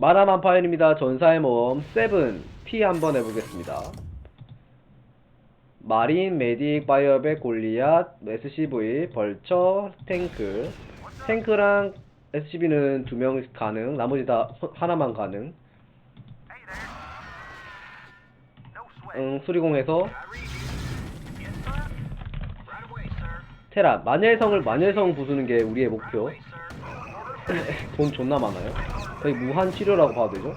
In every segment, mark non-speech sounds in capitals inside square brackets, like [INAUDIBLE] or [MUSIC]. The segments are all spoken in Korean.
마나 만 파일입니다. 전사의 모험 7 P 한번 해보겠습니다. 마린, 메딕, 바이어백, 골리앗, SCV, 벌처, 탱크. 탱크랑 SCV는 두 명 가능. 나머지 다 호- 하나만 가능. 응, 수리공에서 테라 마녀의 마녀의 성 부수는 게 우리의 목표. [LAUGHS] 돈 존나 많아요. 거의 무한 치료라고 봐도 되죠?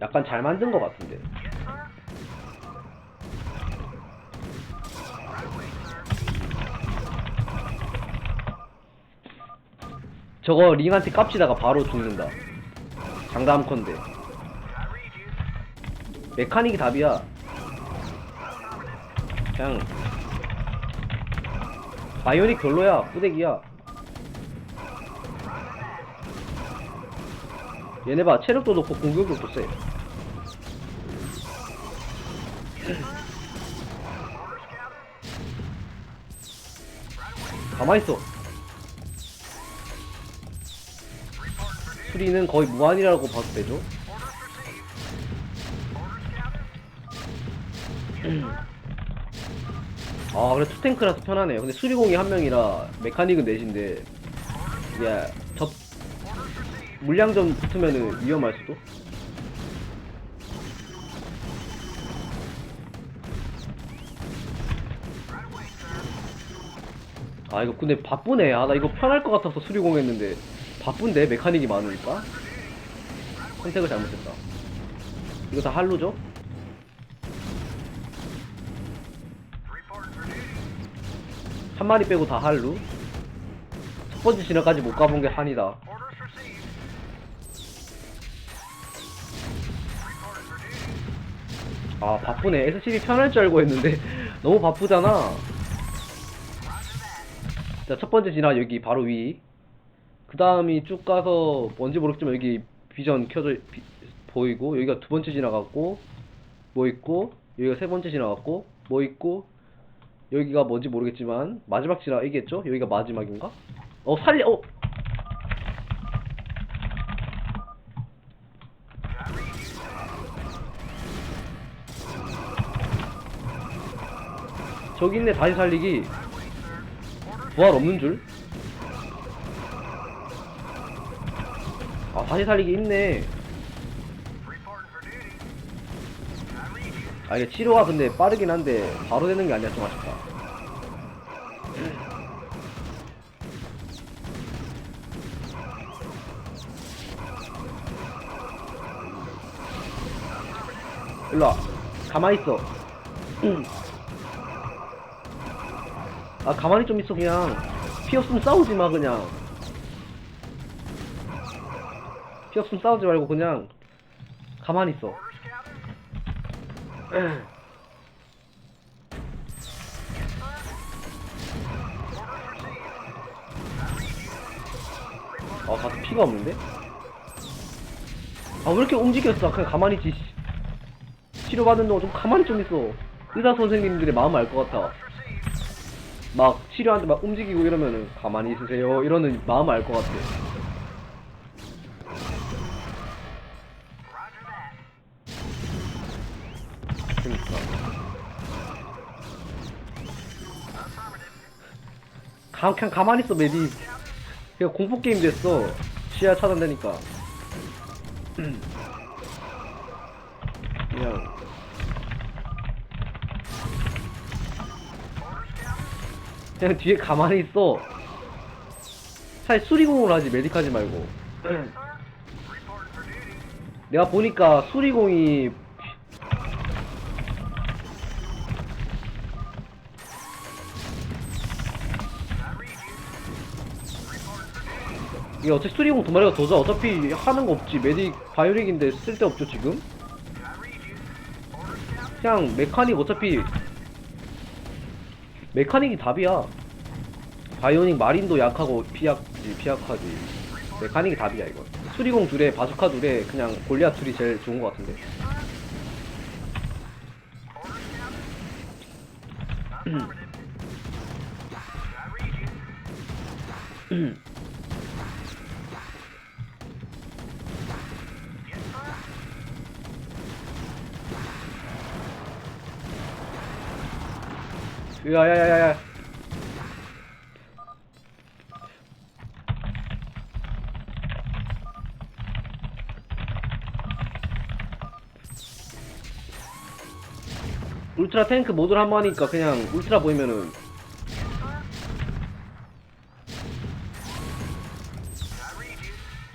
약간 잘 만든 것 같은데. 저거 링한테 깝치다가 바로 죽는다. 장담컨대. 메카닉이 답이야. 그냥 바이오닉 별로야. 뿌대기야. 얘네 봐 체력도 높고 공격력도 세. 가만히 있어. 수리는 거의 무한이라고 봐도 되죠? 아 그래 투탱크라서 편하네요. 근데 수리공이 한 명이라 메카닉은 넷인데 이게 접 물량전 붙으면은 위험할 수도? 아 이거 근데 바쁘네. 아 나 이거 편할 것 같아서 수리공 했는데 바쁜데? 메카닉이 많으니까? 선택을 잘못했다. 이거 다 할로죠? 한 마리 빼고 다 할루? 첫 번째 진화까지 못 가본 게 한이다. 아 바쁘네. SCB 편할 줄 알고 했는데 [LAUGHS] 너무 바쁘잖아. 자 첫 번째 진화 여기 바로 위. 그 다음이 쭉 가서 뭔지 모르겠지만 여기 비전 켜져 비- 보이고 여기가 두 번째 지나갔고 뭐 있고 여기가 세 번째 지나갔고 뭐 있고 여기가 뭔지 모르겠지만 마지막 지나 이겠죠? 여기가 마지막인가? 어 살려 어 저기 있네 다시 살리기 부활 없는 줄? 아 다시 살리기 있네 아 이게 치료가 근데 빠르긴 한데 바로 되는 게 아니라 좀 아쉽다. 일로와. 가만히 있어. [CLEARS THROAT] 아 가만히 좀 있어 그냥. 피 없으면 싸우지 마 그냥. 피 없으면 싸우지 말고 그냥 가만히 있어 아 가서 피가 없는데? 아 왜 이렇게 움직였어? 그냥 가만히 있지 씨. 치료받는 동안 좀 가만히 좀 있어. 의사 선생님들의 마음을 알 것 같아. 막 치료하는데 막 움직이고 이러면은 가만히 있으세요. 이러는 마음을 알 것 같아 가, 그냥 가만히 있어 메디. 그냥 공포 게임 됐어. 시야 차단되니까. [CLEARS THROAT] 그냥 그냥 뒤에 가만히 있어. 차라리 수리공을 하지 메딕하지 말고. [CLEARS THROAT] 내가 보니까 수리공이 이게 어차피 수리공 두 마리가 더자 어차피 하는 거 없지. 메딕 바이오릭인데 쓸데없죠 지금? 그냥 메카닉 어차피 메카닉이 답이야. 바이오닉 마린도 약하고 피약지 피약하지. 메카닉이 답이야 이거. 수리공 둘에 바주카 둘에 그냥 골리앗 둘이 제일 좋은 것 같은데 [CLEARS THROAT] 야야야야야. 울트라 탱크 모드를 한번 하니까 그냥 울트라 보이면은.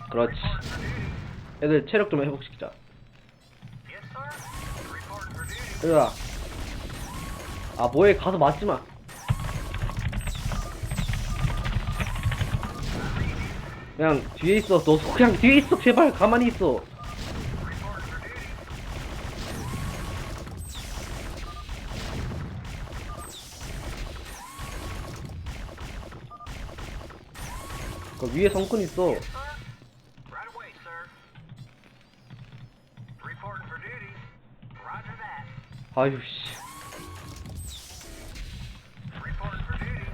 그렇지. 애들 체력 좀 회복시키자. 얘들아 아 뭐해. 가서 맞지 마. 그냥 뒤에 있어. 너 그냥 뒤에 있어. 제발. 가만히 있어. 그 위에 성큰 있어. 아유 씨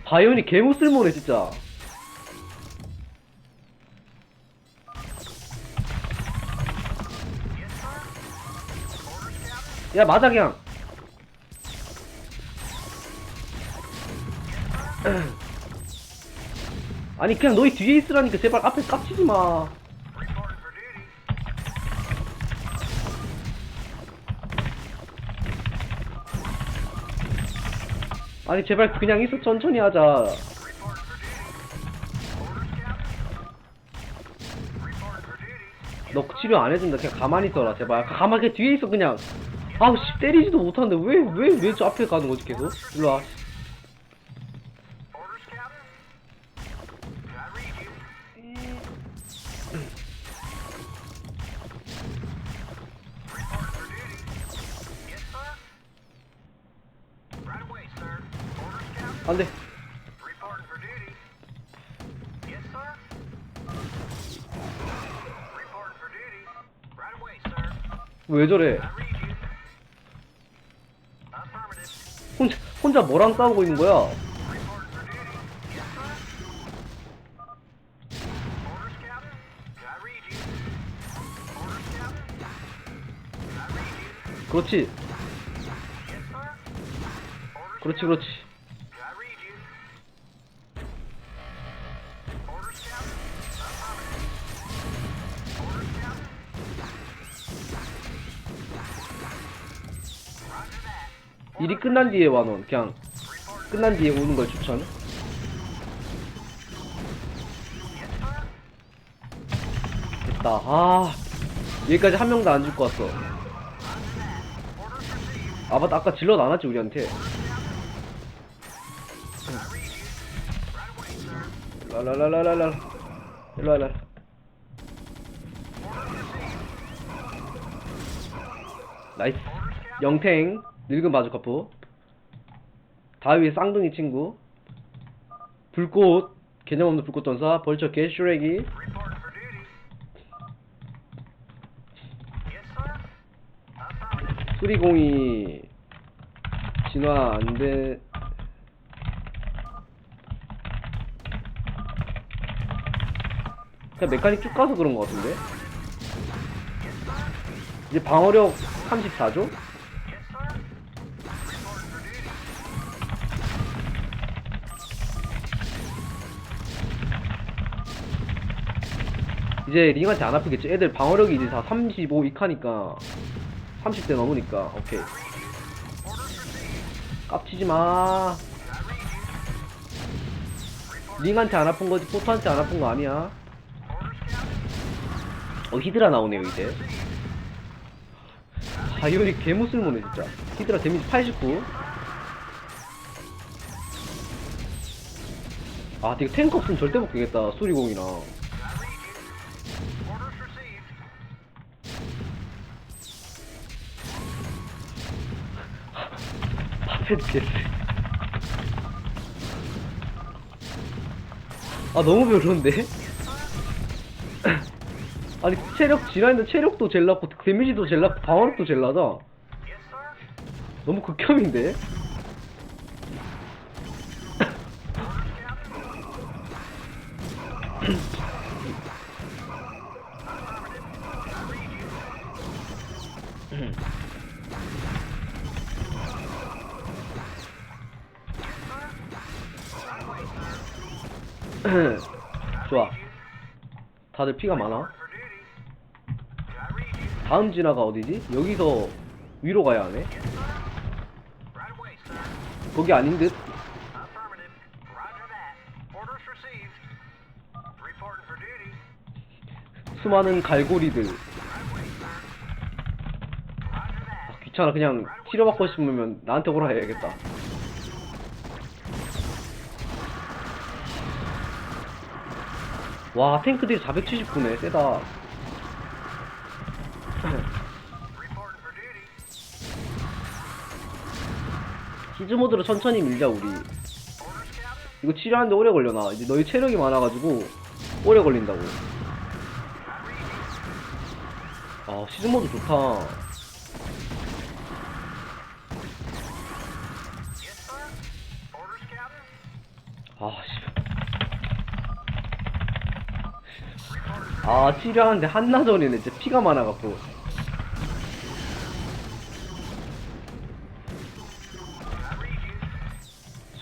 바이온이 진짜 sir. Orders, Captain. 야 맞아 그냥 [CLEARS THROAT] 아니 그냥 너희 뒤에 있으라니까 제발 앞에 깝치지 마 아니 제발 그냥 있어. 천천히 하자. 너 치료 안 해준다. 그냥 가만히 있어라 제발. 가만히 그냥 뒤에 있어 그냥. 아우 씨 때리지도 못하는데 왜 왜 왜 저 앞에 가는 거지 계속? 일로와 sir. 왜 저래. 혼자 혼자 뭐랑 싸우고 있는 거야. 그렇지 그렇지. 그렇지 끝난 뒤에 와넌 그냥. 끝난 뒤에 오는 걸 추천. 됐다 아 여기까지 한 명도 안 줄 것 같어. 아 맞다 아까 질럿 안 왔지 우리한테 I read you. Right away, sir. 랄랄랄랄랄 일로 와라 나이스 영탱 늙은 바주카프 다위의 쌍둥이 친구 불꽃 개념 없는 불꽃 전사 벌처 sir. Affirmative. 수리공이 진화 안돼 그냥 메카닉 쭉 가서 그런 것 같은데 이제 방어력 34조? 이제 링한테 안 아프겠지? 애들 방어력이 이제 다 35 이카니까 30대 넘으니까 오케이. 깝치지 마. 링한테 안 아픈 거지 포토한테 안 아픈 거 아니야? 어 히드라 나오네요 이제. 바이오닉 개무쓸모네 진짜. 히드라 데미지 89아 이거 탱크 없으면 절대 못 깨겠다 수리공이랑 개쎄 아 너무 별론데? [LAUGHS] 아니 체력 지나있는 체력도 제일 낮고 데미지도 제일 낮고 방어력도 제일 낮아. 너무 극혐인데? 다들 피가 많아. 다음 진화가 어디지? 여기서 위로 가야 하네. 거기 아닌 듯? 수많은 갈고리들. 아, 귀찮아. 그냥 치료받고 싶으면 나한테 오라 해야겠다. 와, 탱크들이 479네. 세다. 시즈모드로 천천히 밀자, 우리. 이거 치료하는데 오래 걸려나? 이제 너희 체력이 많아가지고 오래 걸린다고. 아 시즌 모드 좋다. 아 치료하는데 한나절이네. 진짜 피가 많아갖고.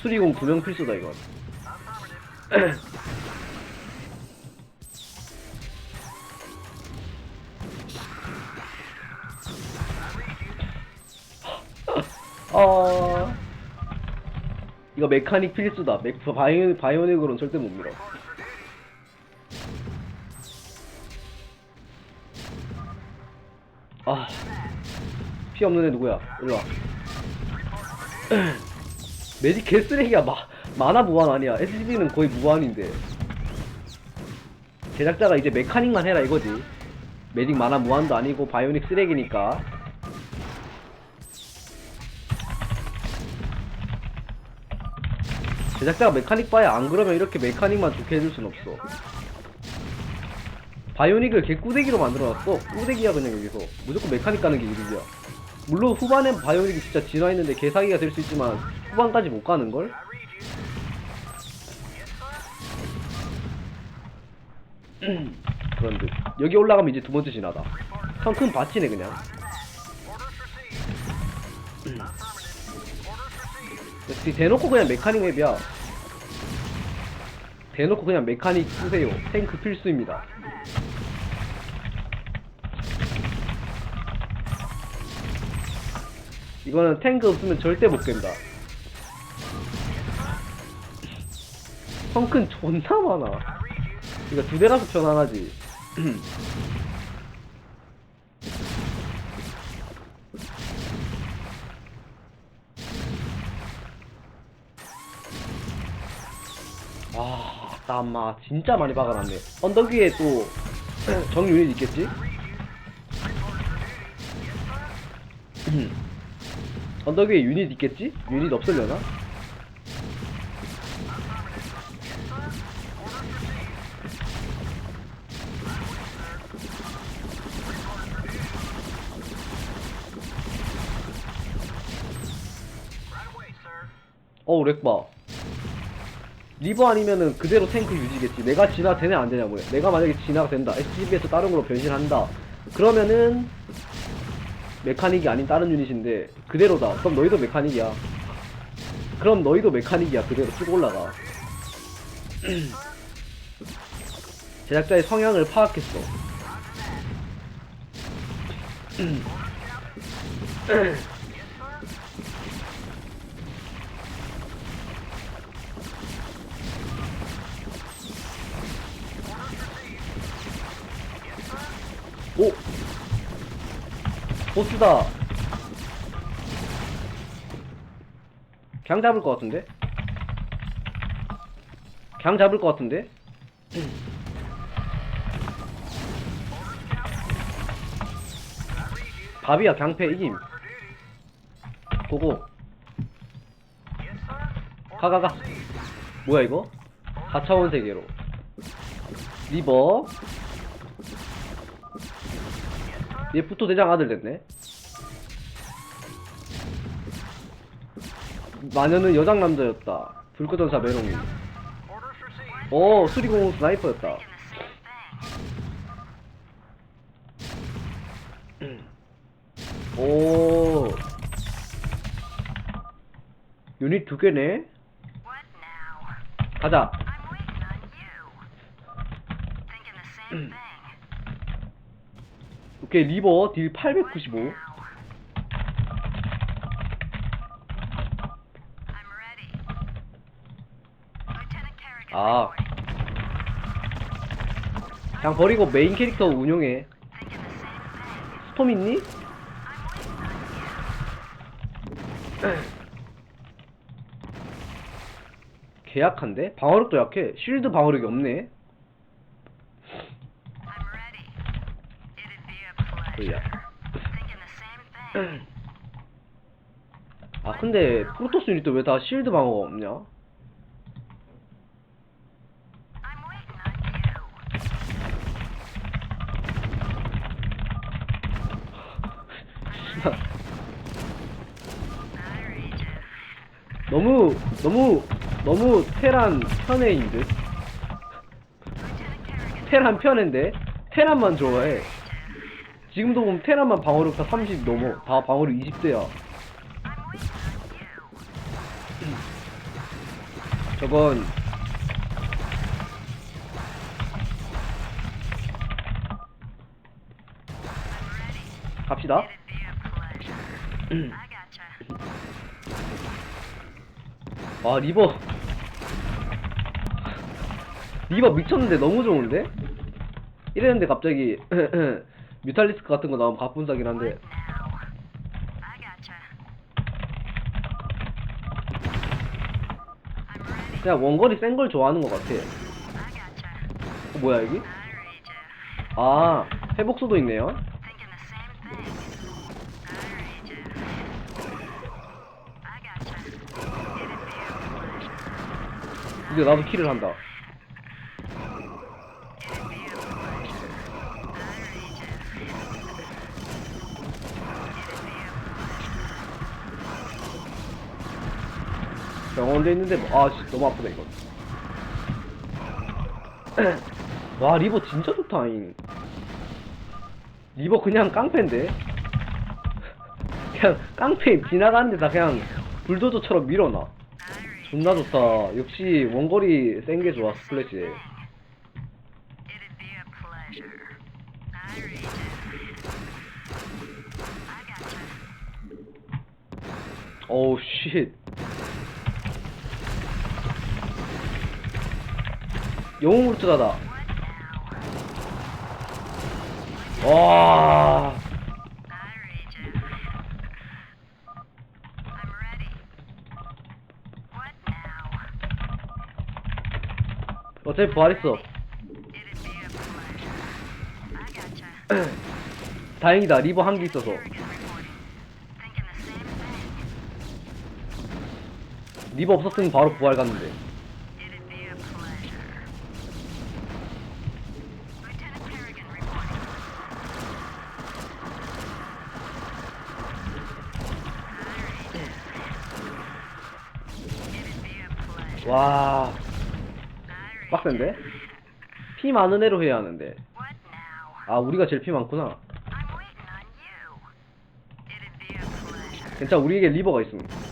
수리공 두명 필수다 이건. You. [CLEARS THROAT] 아 이거 메카닉 필수다. 맥 바이오 바이오닉으로는 절대 못 밀어. 피 없는 애 누구야? 일로 와. 메딕 개쓰레기야. 마, 만화 무한 아니야. SCV는 거의 무한인데. 제작자가 이제 메카닉만 해라 이거지. 메딕 만화 무한도 아니고 바이오닉 쓰레기니까. 제작자가 메카닉 봐야 안 그러면 이렇게 메카닉만 좋게 해줄 순 없어. 바이오닉을 개꾸대기로 만들어놨어. 꾸대기야 그냥 여기서. 무조건 메카닉 가는 게 이득이야. 물론 후반엔 바이오닉이 진짜 진화했는데 개사기가 될 수 있지만 후반까지 못 가는걸? I read you. 그런 듯. 여기 올라가면 이제 두 번째 진화다. 성큰 밭이네 그냥. [CLEARS THROAT] 대놓고 그냥 메카닉 맵이야. 대놓고 그냥 메카닉 쓰세요. 탱크 필수입니다. 이거는 탱크 없으면 절대 못 깬다. 성큰 존나 많아. 이거 두 대라서 편안하지. [CLEARS THROAT] 아, 나마 진짜 많이 박아놨네. 언덕 위에 또 정 유닛 있겠지? [CLEARS THROAT] [CLEARS THROAT] 언덕 위에 유닛 있겠지? 유닛 없으려나? 어우 렉봐 리버 아니면은 그대로 탱크 유지겠지. 내가 진화 되냐 안 되냐고요 내가 만약에 진화가 된다. SCB에서 다른 걸로 변신한다. 그러면은 메카닉이 아닌 다른 유닛인데 그대로다. 그럼 너희도 메카닉이야. 그럼 너희도 메카닉이야. 그대로 쭉 올라가. [CLEARS THROAT] 제작자의 성향을 파악했어. [CLEARS THROAT] 오! 보스다! 강 잡을 것 같은데? 강 잡을 것 같은데? 밥이야 강패 이김 고고. 가가가 뭐야 이거? 4차원 세계로 리버 얘 부토 대장 아들 됐네. 마녀는 여장 남자였다. 불꽃전사 메롱이. 오 수리공 스나이퍼였다. [CLEARS THROAT] 오. 유닛 두 개네? 가자 [CLEARS THROAT] 오케이 리버 딜 895. I'm ready. Lieutenant Kerrigan 아. 그냥 버리고 메인 캐릭터 운용해. 스톰 있니? 계약한데? 방어력도 약해. 쉴드 방어력이 없네. 근데 프로토스 유닛도 왜다 쉴드 방어가 없냐? 너무 너무 너무 테란 편애인 듯. 테란 편애인데 테란만 좋아해. 지금도 보면 테란만 방어력 다 30 넘어. 다 방어력 20대야. 저건 갑시다. 와 [CLEARS THROAT] 리버 리버 미쳤는데 너무 좋은데? 이랬는데 갑자기 [CLEARS THROAT] 뮤탈리스크 같은 거 나오면 갑분싸긴 한데 그냥 원거리 센 걸 좋아하는 것 같아. 어, 뭐야 여기? 아 회복수도 있네요. 근데 나도 킬을 한다 병원대 있는데 뭐, 아 씨, 너무 아프다 이거. [CLEARS THROAT] 와 리버 진짜 좋다 잉. 리버 그냥 깡패인데? [LAUGHS] 그냥 깡패 지나가는데 다 그냥 불도저처럼 밀어놔. 존나 좋다. 역시 원거리 센 게 좋아 스플래시. 어우 쉣 영웅 루트가다 What now? 와? 어차피 부활했어. 다행이다 리버 한 개 있어서. 리버 없었으면 바로 부활 갔는데 와 빡센데? 피 많은 애로 해야 하는데? 아 우리가 제일 피 많구나. 괜찮아 우리에게 리버가 있습니다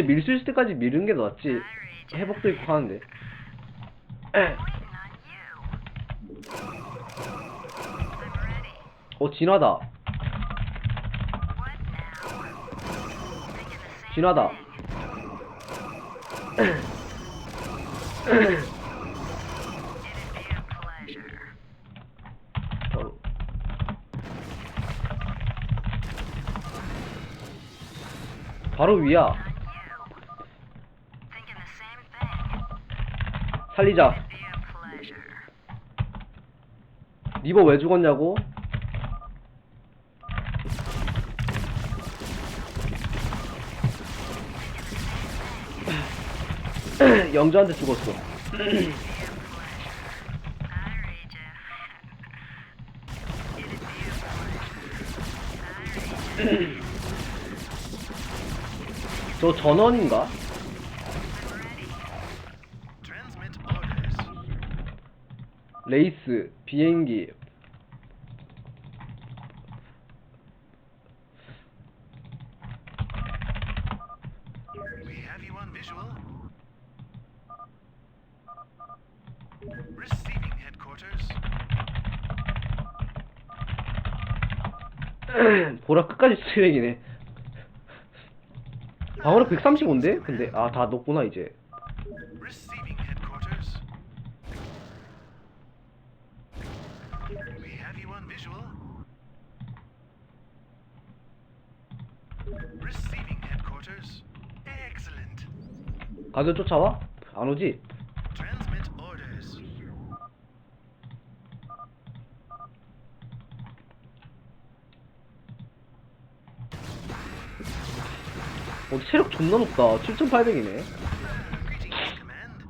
어차피 밀수 있을 때까지 미는 게 낫지. 회복도 있고 하는데. 어 pleasure. 바로 바로 위야 살리자. 리버 왜 죽었냐고 영주한테 죽었어. 저 전원인가? 레이스, 비행기. 보라 끝까지 쓰레기네. 방어력 135인데? 근데 아 다 높구나 이제. 가격 쫓아와? 안 오지? 어, 체력 존나 높다. 7,800이네. Greetings, command.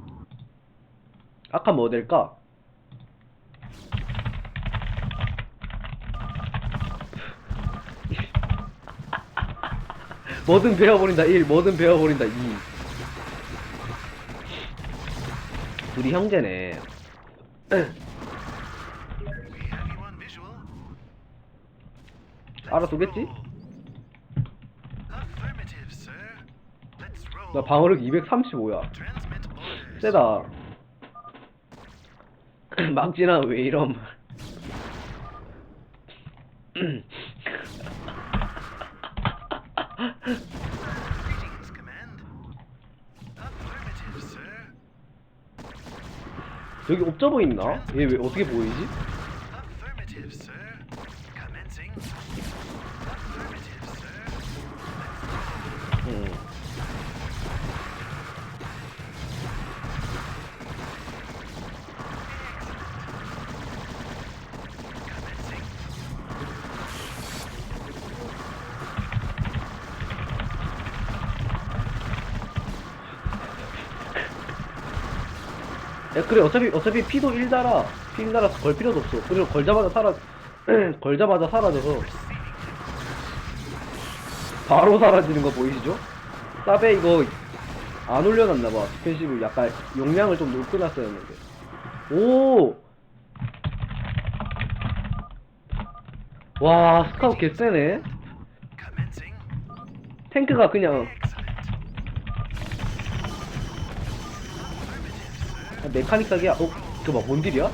아까 뭐 될까? [LAUGHS] 뭐든 배워버린다 1 뭐든 배워버린다 2 둘이 형제네 roll. 나 방어력 235야 Transmit orders. 세다 막지나 왜 이럼 여기 옵저버 있나? 얘 왜 어떻게 보이지? 그래 어차피 어차피 피도 1 달아 피 1 달아서 걸 필요도 없어 그리고 걸자마자 사라 걸자마자 사라져서 바로 사라지는 거 보이시죠? 사베 이거 안 올려놨나봐 스펜시브 약간 용량을 좀 높게 놨어야 했는데 오! 와 스카우 개쎄네. 탱크가 그냥 메카닉하기야 어? 그거 막뭔 딜이야?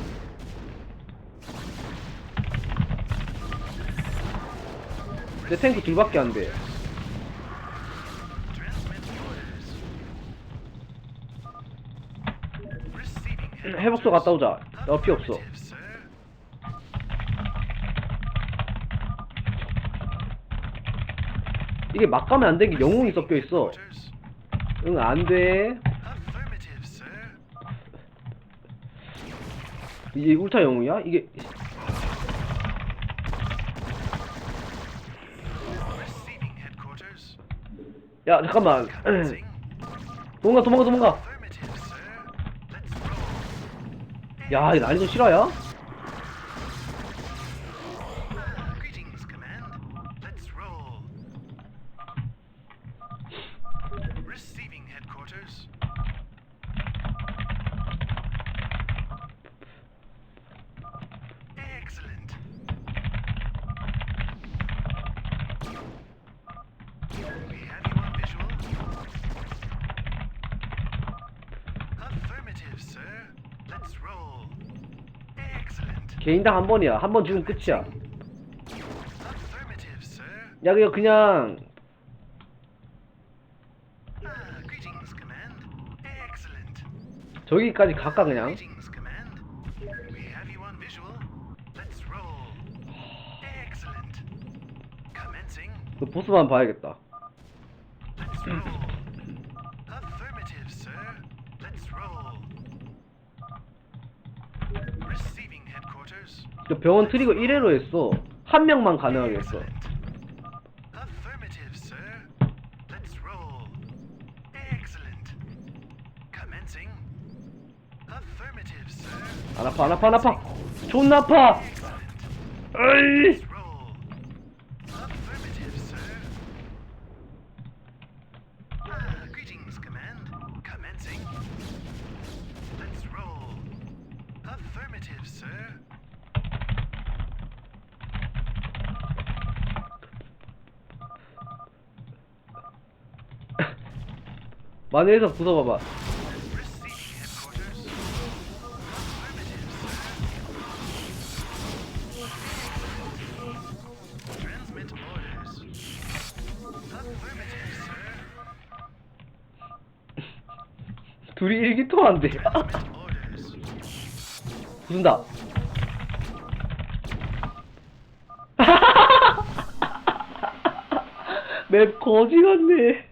내 탱크 둘밖에 orders. Receiving 회복소 갔다 오자 나 피 없어. 이게 막 가면 안 되는 게 영웅이 섞여 있어. 응 안 돼 Affirmative, sir. 이게 울타 영웅이야? 이게. 야 잠깐만. 도망가 도망가 도망가 Affirmative, sir. Let's roll. 야 이거 난이도 실화야? 개인당 한 번이야 한번 죽으면 끝이야. 야 이거 그냥 Ah. 저기까지 갈까 그냥. 그 보스만 봐야겠다 병원 트리거 1회로 했어 한 명만 가능하게 했어 Excellent. Affirmative, sir. Let's roll. Excellent. Commencing. Affirmative, sir. 안 아파 안 아파 안 아파 존나 아파. 으이 마늘에서 부숴봐봐. 둘이 일기통한데. 부순다. 맵 거지 같네.